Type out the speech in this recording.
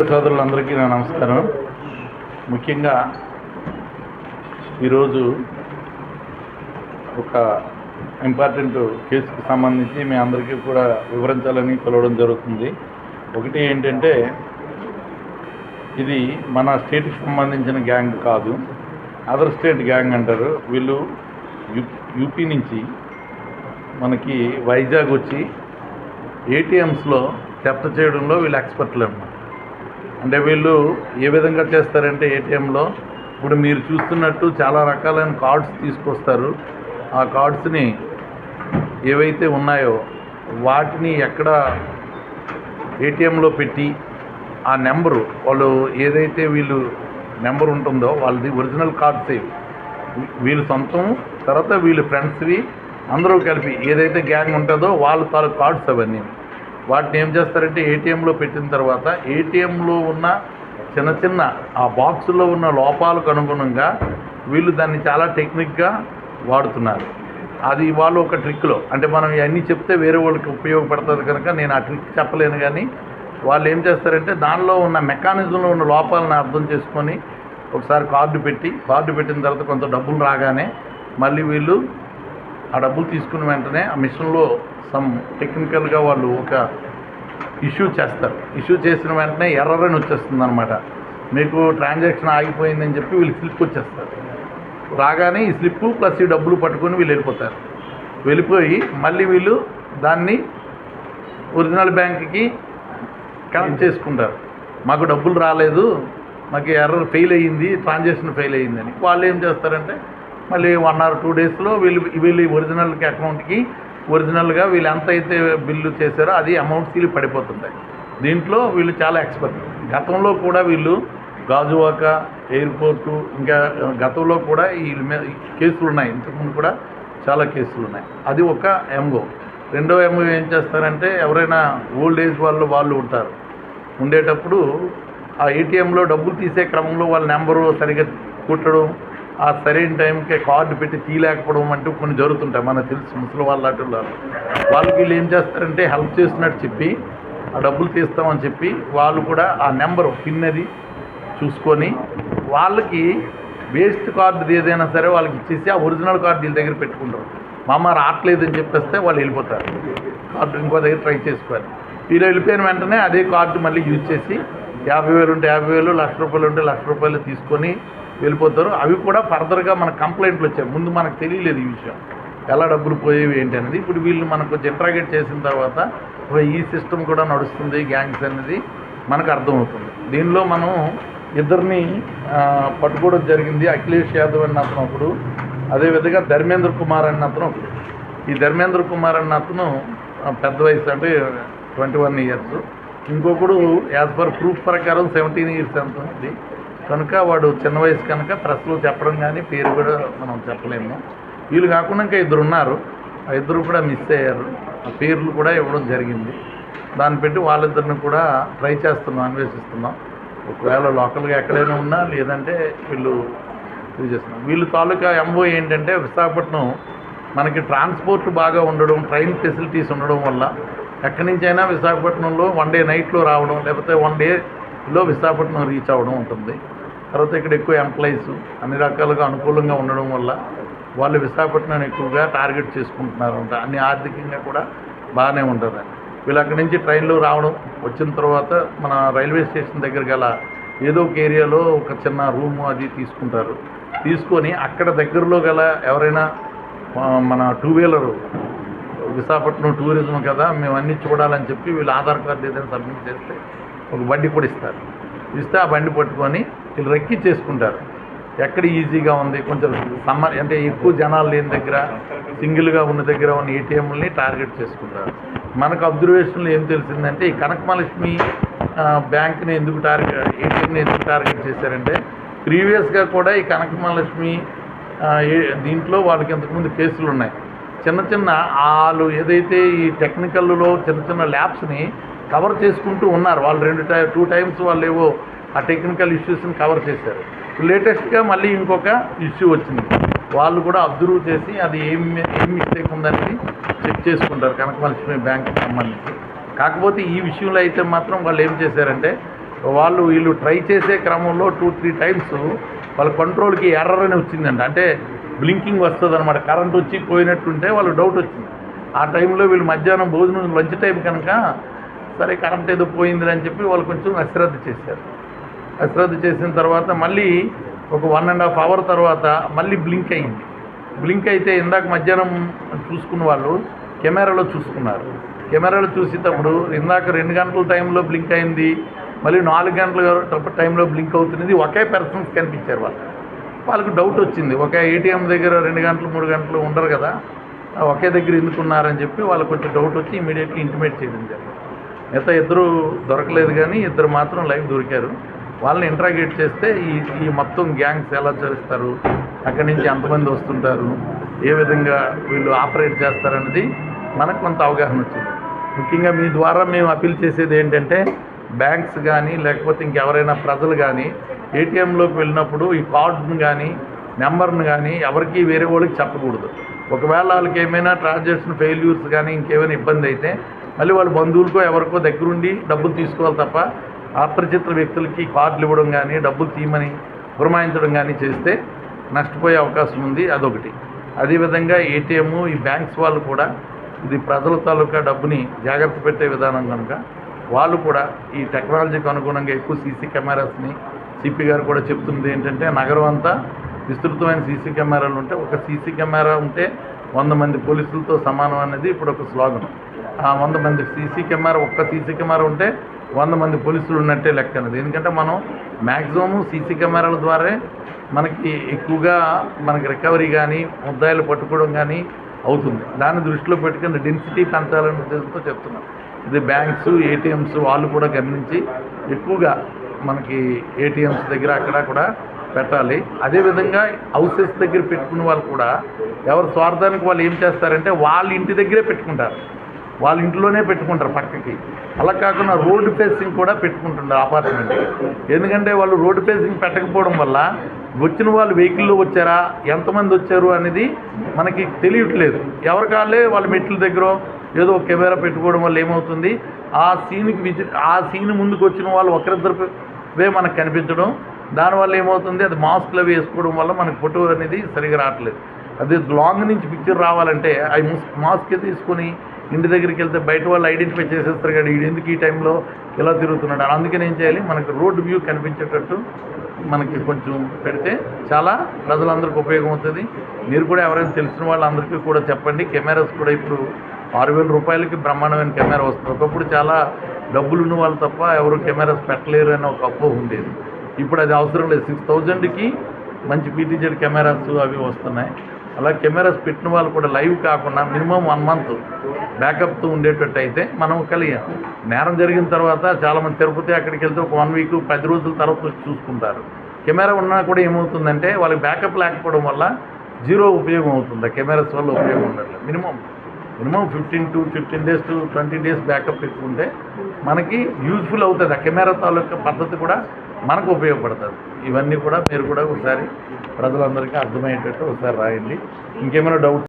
సోదరులందరికీ నా నమస్కారం. ముఖ్యంగా ఈరోజు ఒక ఇంపార్టెంట్ కేసుకు సంబంధించి మీ అందరికీ కూడా వివరించాలని కొలవడం జరుగుతుంది. ఒకటి ఏంటంటే ఇది మన స్టేట్కి సంబంధించిన గ్యాంగ్ కాదు. అదర్ స్టేట్ గ్యాంగ్ అంటారు. వీళ్ళు యూ యూపీ నుంచి మనకి వైజాగ్ వచ్చి ఏటీఎమ్స్లో చెప్త చేయడంలో వీళ్ళు ఎక్స్పర్ట్లు అన్నమాట. అంటే వీళ్ళు ఏ విధంగా చేస్తారంటే ఏటీఎంలో ఇప్పుడు మీరు చూస్తున్నట్టు చాలా రకాలైన కార్డ్స్ తీసుకొస్తారు. ఆ కార్డ్స్ని ఏవైతే ఉన్నాయో వాటిని ఎక్కడ ఏటీఎంలో పెట్టి ఆ నెంబరు వాళ్ళు ఏదైతే వీళ్ళు నెంబర్ ఉంటుందో వాళ్ళది ఒరిజినల్ కార్డ్స్ ఇవి వీళ్ళు సొంతం తర్వాత వీళ్ళు ఫ్రెండ్స్వి అందరూ కలిపి ఏదైతే గ్యాంగ్ ఉంటుందో వాళ్ళ తాలూ కార్డ్స్ అవన్నీ. వాటిని ఏం చేస్తారంటే ఏటీఎంలో పెట్టిన తర్వాత ఏటీఎంలో ఉన్న చిన్న చిన్న ఆ బాక్సులో ఉన్న లోపాలకు అనుగుణంగా వీళ్ళు దాన్ని చాలా టెక్నిక్గా వాడుతున్నారు. అది వాళ్ళు ఒక ట్రిక్లో. అంటే మనం ఇవన్నీ చెప్తే వేరే వాళ్ళకి ఉపయోగపడుతుంది కనుక నేను ఆ ట్రిక్ చెప్పలేను కానీ వాళ్ళు ఏం చేస్తారంటే దానిలో ఉన్న మెకానిజంలో ఉన్న లోపాలను అర్థం చేసుకొని ఒకసారి కార్డు పెట్టి కార్డు పెట్టిన తర్వాత కొంత డబ్బులు రాగానే మళ్ళీ వీళ్ళు ఆ డబ్బులు తీసుకున్న వెంటనే ఆ మిషన్లో సమ్ టెక్నికల్గా వాళ్ళు ఒక ఇష్యూ చేస్తారు. ఇష్యూ చేసిన వెంటనే ఎర్రర్ అని వచ్చేస్తుంది అనమాట మీకు ట్రాన్సాక్షన్ ఆగిపోయిందని చెప్పి వీళ్ళు స్లిప్ వచ్చేస్తారు. రాగానే ఈ స్లిప్ ప్లస్ ఈ డబ్బులు పట్టుకొని వీళ్ళు వెళ్ళిపోతారు. వెళ్ళిపోయి మళ్ళీ వీళ్ళు దాన్ని ఒరిజినల్ బ్యాంక్కి కనెక్ట్ చేసుకుంటారు. మాకు డబ్బులు రాలేదు మాకు ఎర్రర్ ఫెయిల్ అయ్యింది ట్రాన్సాక్షన్ ఫెయిల్ అయ్యిందని. వాళ్ళు ఏం చేస్తారంటే మళ్ళీ వన్ ఆర్ టూ డేస్లో వీళ్ళు వీళ్ళు ఒరిజినల్కి అకౌంట్కి ఒరిజినల్గా వీళ్ళు ఎంత అయితే బిల్లు చేశారో అది అమౌంట్ సీల్ పడిపోతుంటాయి. దీంట్లో వీళ్ళు చాలా ఎక్స్పర్ట్. గతంలో కూడా వీళ్ళు గాజువాక ఎయిర్పోర్టు ఇంకా గతంలో కూడా ఈ మీద కేసులు ఉన్నాయి. ఇంతకుముందు కూడా చాలా కేసులు ఉన్నాయి. అది ఒక ఎంఓ రెండో ఎంఓ ఏం చేస్తారంటే ఎవరైనా ఓల్డ్ ఏజ్ వాళ్ళు వాళ్ళు ఉంటారు. ఉండేటప్పుడు ఆ ఏటీఎంలో డబ్బులు తీసే క్రమంలో వాళ్ళ నెంబరు సరిగ్గా కుట్టడం ఆ సరైన టైంకి కార్డు పెట్టి తీయలేకపోవడం అంటూ కొన్ని జరుగుతుంటాయి. మనకు తెలుసు ముసలి వాళ్ళ వాళ్ళు వాళ్ళకి వీళ్ళు ఏం చేస్తారంటే హెల్ప్ చేస్తున్నట్టు చెప్పి ఆ డబ్బులు తీస్తామని చెప్పి వాళ్ళు కూడా ఆ నెంబరు పిన్ అది చూసుకొని వాళ్ళకి వేస్ట్ కార్డు ఏదైనా సరే వాళ్ళకి ఇచ్చేసి ఆ ఒరిజినల్ కార్డు వీళ్ళ దగ్గర పెట్టుకుంటారు. మా అమ్మ రావట్లేదని చెప్పేస్తే వాళ్ళు వెళ్ళిపోతారు. కార్డు ఇంకో దగ్గర ట్రై చేసుకోవాలి. వీళ్ళు వెళ్ళిపోయిన వెంటనే అదే కార్డు మళ్ళీ యూజ్ చేసి యాభై వేలు ఉంటే యాభై వేలు లక్ష రూపాయలు ఉంటే లక్ష రూపాయలు తీసుకొని వెళ్ళిపోతారు అవి కూడా ఫర్దర్గా మన కంప్లైంట్లు వచ్చాయి. ముందు మనకు తెలియలేదు ఈ విషయం. ఎలా డబ్బులు పోయేవి ఏంటి అనేది. ఇప్పుడు వీళ్ళు మనకు కొంచెం ఇంట్రాగేట్ చేసిన తర్వాత ఈ సిస్టమ్ కూడా నడుస్తుంది గ్యాంగ్స్ అనేది మనకు అర్థమవుతుంది. దీనిలో మనం ఇద్దరిని పట్టుకోవడం జరిగింది. అఖిలేష్ యాదవ్ అన్న అతను ఒకడు అదేవిధంగా ధర్మేంద్ర కుమార్ అన్న అతను ఒకడు. ఈ ధర్మేంద్ర కుమార్ అన్న అతను పెద్ద వయసు అంటే ట్వంటీ వన్ ఇయర్స్ ఇంకొకడు యాజ్ పర్ ప్రూఫ్ ప్రకారం సెవెంటీన్ ఇయర్స్ ఎంత ఉంది? కనుక వాడు చిన్న వయసు కనుక ప్రెస్లో చెప్పడం కానీ పేరు కూడా మనం చెప్పలేము. వీళ్ళు కాకుండా ఇంకా ఇద్దరు ఉన్నారు. ఆ ఇద్దరు కూడా మిస్ అయ్యారు. ఆ పేర్లు కూడా ఇవ్వడం జరిగింది. దాన్ని పెట్టి వాళ్ళిద్దరిని కూడా ట్రై చేస్తున్నాం అన్వేషిస్తున్నాం. ఒకవేళ లోకల్గా ఎక్కడైనా ఉన్నా లేదంటే వీళ్ళు ఇది చేస్తున్నాం. వీళ్ళు తాలూకా ఎంఓ ఏంటంటే విశాఖపట్నం మనకి ట్రాన్స్పోర్ట్ బాగా ఉండడం ట్రైన్ ఫెసిలిటీస్ ఉండడం వల్ల ఎక్కడి నుంచైనా విశాఖపట్నంలో వన్ డే నైట్లో రావడం లేకపోతే వన్ డేలో విశాఖపట్నం రీచ్ అవ్వడం ఉంటుంది. తర్వాత ఇక్కడ ఎక్కువ ఎంప్లాయీస్ అన్ని రకాలుగా అనుకూలంగా ఉండడం వల్ల వాళ్ళు విశాఖపట్నాన్ని ఎక్కువగా టార్గెట్ చేసుకుంటున్నారు అంట అన్ని ఆర్థికంగా కూడా బాగానే ఉంటుంది. వీళ్ళు అక్కడి నుంచి ట్రైన్లో రావడం వచ్చిన తర్వాత మన రైల్వే స్టేషన్ దగ్గర గల ఏదో ఒక ఏరియాలో ఒక చిన్న రూము అది తీసుకుంటారు. తీసుకొని అక్కడ దగ్గరలో గల ఎవరైనా మన టూ వీలరు విశాఖపట్నం టూరిజం కదా మేము అన్నీ చూడాలని చెప్పి వీళ్ళు ఆధార్ కార్డు ఏదైనా సబ్మిట్ చేస్తే ఒక బండి కూడా ఇస్తారు. ఇస్తే ఆ బండి పట్టుకొని వీళ్ళు రెక్కి చేసుకుంటారు. ఎక్కడ ఈజీగా ఉంది? కొంచెం సమ్మర్ అంటే ఎక్కువ జనాలు లేని దగ్గర సింగిల్గా ఉన్న దగ్గర ఉన్న ఏటీఎంలని టార్గెట్ చేసుకుంటారు. మనకు అబ్జర్వేషన్లో ఏం తెలిసిందంటే ఈ కనకమహాలక్ష్మి బ్యాంక్ని ఎందుకు టార్గెట్ ఏటీఎంని ఎందుకు టార్గెట్ చేశారంటే ప్రీవియస్గా కూడా ఈ కనకమహాలక్ష్మి దీంట్లో వాళ్ళకి ఇంతకుముందు కేసులు ఉన్నాయి. చిన్న చిన్న వాళ్ళు ఏదైతే ఈ టెక్నికల్లో చిన్న చిన్న ల్యాబ్స్ని కవర్ చేసుకుంటూ ఉన్నారు. వాళ్ళు రెండు టై టూ టైమ్స్ వాళ్ళు ఏవో ఆ టెక్నికల్ ఇష్యూస్ని కవర్ చేశారు. లేటెస్ట్గా మళ్ళీ ఇంకొక ఇష్యూ వచ్చింది. వాళ్ళు కూడా అబ్జర్వ్ చేసి అది ఏం ఏం మిస్టేక్ ఉందనేది చెక్ చేసుకుంటారు. కనకమలక్ష్మి బ్యాంక్కి సంబంధించి. కాకపోతే ఈ విషయంలో అయితే మాత్రం వాళ్ళు ఏం చేశారంటే వాళ్ళు వీళ్ళు ట్రై చేసే క్రమంలో టూ త్రీ టైమ్స్ వాళ్ళ కంట్రోల్కి ఎర్రర్ అని వచ్చిందండి అంటే బ్లింకింగ్ వస్తుంది అనమాట కరెంట్ వచ్చి పోయినట్టుంటే వాళ్ళు డౌట్ వచ్చింది. ఆ టైంలో వీళ్ళు మధ్యాహ్నం భోజనం లంచ్ టైం కనుక సరే కరెంట్ ఏదో పోయింది అని చెప్పి వాళ్ళు కొంచెం అశ్రద్ధ చేశారు. అశ్రద్ధ చేసిన తర్వాత మళ్ళీ ఒక వన్ అండ్ హాఫ్ అవర్ తర్వాత మళ్ళీ బ్లింక్ అయింది. బ్లింక్ అయితే ఇందాక మధ్యాహ్నం చూసుకున్న వాళ్ళు కెమెరాలో చూసుకున్నారు. కెమెరాలో చూసేటప్పుడు ఇందాక రెండు గంటల టైంలో బ్లింక్ అయింది మళ్ళీ నాలుగు గంటల టైంలో బ్లింక్ అవుతున్నది ఒకే పర్సన్స్ కనిపించారు వాళ్ళు వాళ్ళకు డౌట్ వచ్చింది. ఒక ఏటీఎం దగ్గర రెండు గంటలు మూడు గంటలు ఉండరు కదా. ఒకే దగ్గర ఎందుకున్నారని చెప్పి వాళ్ళకి కొంచెం డౌట్ వచ్చి ఇమీడియట్లీ ఇంటిమేట్ చేయడం జరిగింది. మిగతా ఇద్దరు దొరకలేదు కానీ ఇద్దరు మాత్రం లైవ్ దొరికారు. వాళ్ళని ఇంట్రాగేట్ చేస్తే ఈ ఈ మొత్తం గ్యాంగ్స్ ఎలా చేస్తారు అక్కడి నుంచి ఎంతమంది వస్తుంటారు? ఏ విధంగా వీళ్ళు ఆపరేట్ చేస్తారన్నది మనకు కొంత అవగాహన వచ్చింది. ముఖ్యంగా మీ ద్వారా మేము అప్పీల్ చేసేది ఏంటంటే బ్యాంక్స్ కానీ లేకపోతే ఇంకెవరైనా ప్రజలు కానీ ఏటీఎంలోకి వెళ్ళినప్పుడు ఈ కార్డును కానీ నెంబర్ను కానీ ఎవరికి వేరే వాళ్ళకి చెప్పకూడదు. ఒకవేళ వాళ్ళకి ఏమైనా ట్రాన్సాక్షన్ ఫెయిల్యూర్స్ కానీ ఇంకేమైనా ఇబ్బంది అయితే మళ్ళీ వాళ్ళ బంధువులకో ఎవరికో దగ్గరుండి డబ్బులు తీసుకోవాలి తప్ప అపరిచిత వ్యక్తులకి కార్డులు ఇవ్వడం కానీ డబ్బులు తీయమని పురమాయించడం కానీ చేస్తే నష్టపోయే అవకాశం ఉంది అదొకటి. అదేవిధంగా ఏటీఎం ఈ బ్యాంక్స్ వాళ్ళు కూడా ఇది ప్రజల తాలూకా డబ్బుని జాగ్రత్త పెట్టే విధానం కనుక వాళ్ళు కూడా ఈ టెక్నాలజీకి అనుగుణంగా ఎక్కువ సీసీ కెమెరాస్ని సిపి గారు కూడా చెప్తుంది ఏంటంటే నగరం అంతా విస్తృతమైన సీసీ కెమెరాలు ఉంటే ఒక సీసీ కెమెరా ఉంటే వంద మంది పోలీసులతో సమానం అనేది ఇప్పుడు ఒక స్లోగన్. ఆ వంద మంది సీసీ కెమెరా ఒక్క సీసీ కెమెరా ఉంటే వంద మంది పోలీసులు ఉన్నట్టే లెక్క అనేది ఎందుకంటే మనం మ్యాక్సిమం సీసీ కెమెరాల ద్వారా మనకి ఎక్కువగా మనకి రికవరీ కానీ ముద్దాయిలు పట్టుకోవడం కానీ అవుతుంది. దాన్ని దృష్టిలో పెట్టుకుని డెన్సిటీ పెంచాలనే ఉద్దేశంతో చెప్తున్నాం. ఇది బ్యాంక్స్ ఏటీఎంస్ వాళ్ళు కూడా గమనించి ఎక్కువగా మనకి ఏటీఎంస్ దగ్గర అక్కడ కూడా పెట్టాలి. అదేవిధంగా హౌసెస్ దగ్గర పెట్టుకున్న వాళ్ళు కూడా ఎవరి స్వార్థానికి వాళ్ళు ఏం చేస్తారంటే వాళ్ళ ఇంటి దగ్గరే పెట్టుకుంటారు. వాళ్ళ ఇంట్లోనే పెట్టుకుంటారు పక్కకి. అలా కాకుండా రోడ్డు ఫేసింగ్ కూడా పెట్టుకుంటున్నారు అపార్ట్మెంట్ ఎందుకంటే వాళ్ళు రోడ్డు ఫేసింగ్ పెట్టకపోవడం వల్ల వచ్చిన వాళ్ళు వెహికల్లో వచ్చారా ఎంతమంది వచ్చారు అనేది మనకి తెలియట్లేదు. ఎవరి కాళ్ళే వాళ్ళ మెట్ల దగ్గర ఏదో కెమెరా పెట్టుకోవడం వల్ల ఏమవుతుంది? ఆ సీన్కి విజిట్ ఆ సీన్ ముందుకు వచ్చిన వాళ్ళు ఒకరిద్దరువే మనకు కనిపించడం. దానివల్ల ఏమవుతుంది? అది మాస్క్లు అవి వేసుకోవడం వల్ల మనకు ఫోటో అనేది సరిగా రావట్లేదు. అదే లాంగ్ నుంచి పిక్చర్ రావాలంటే అవి మాస్క్ తీసుకొని ఇంటి దగ్గరికి వెళ్తే బయట వాళ్ళు ఐడెంటిఫై చేసేస్తారు కదా వీడు ఎందుకు ఈ టైంలో ఇలా తిరుగుతున్నాడు? అందుకని ఏం చేయాలి మనకు రోడ్ వ్యూ కనిపించేటట్టు మనకి కొంచెం పెడితే చాలా ప్రజలందరికీ ఉపయోగం అవుతుంది. మీరు కూడా ఎవరైనా తెలిసిన వాళ్ళందరికీ కూడా చెప్పండి. కెమెరాస్ కూడా ఇప్పుడు ఆరు వేల రూపాయలకి బ్రహ్మాండమైన కెమెరా వస్తుంది. ఒకప్పుడు చాలా డబ్బులు ఉన్న వాళ్ళు తప్ప ఎవరు కెమెరాస్ పెట్టలేరు అని ఒక అప్పు ఉండేది. ఇప్పుడు అది అవసరం లేదు. సిక్స్ థౌజండ్కి మంచి పీటీజెడ్ కెమెరాస్ అవి వస్తున్నాయి. అలా కెమెరాస్ పెట్టిన వాళ్ళు కూడా లైవ్ కాకుండా మినిమం వన్ మంత్ బ్యాకప్తో ఉండేటట్టు అయితే మనం కలిగి నేరం జరిగిన తర్వాత చాలామంది తిరుపతి అక్కడికి వెళ్తే ఒక వన్ వీక్ పది రోజుల తర్వాత వచ్చి చూసుకుంటారు. కెమెరా ఉన్నా కూడా ఏమవుతుందంటే వాళ్ళకి బ్యాకప్ లేకపోవడం వల్ల జీరో ఉపయోగం అవుతుంది. ఆ కెమెరాస్ వల్ల ఉపయోగం ఉండట్లేదు. Minimum minimum fifteen to fifteen days to twenty days backup పెట్టుకుంటే మనకి యూజ్ఫుల్ అవుతుంది. ఆ కెమెరా తాలూకా పద్ధతి కూడా మనకు ఉపయోగపడుతుంది. ఇవన్నీ కూడా మీరు కూడా ఒకసారి ప్రజలందరికీ అర్థమయ్యేటట్టు ఒకసారి రాయండి. ఇంకేమైనా డౌట్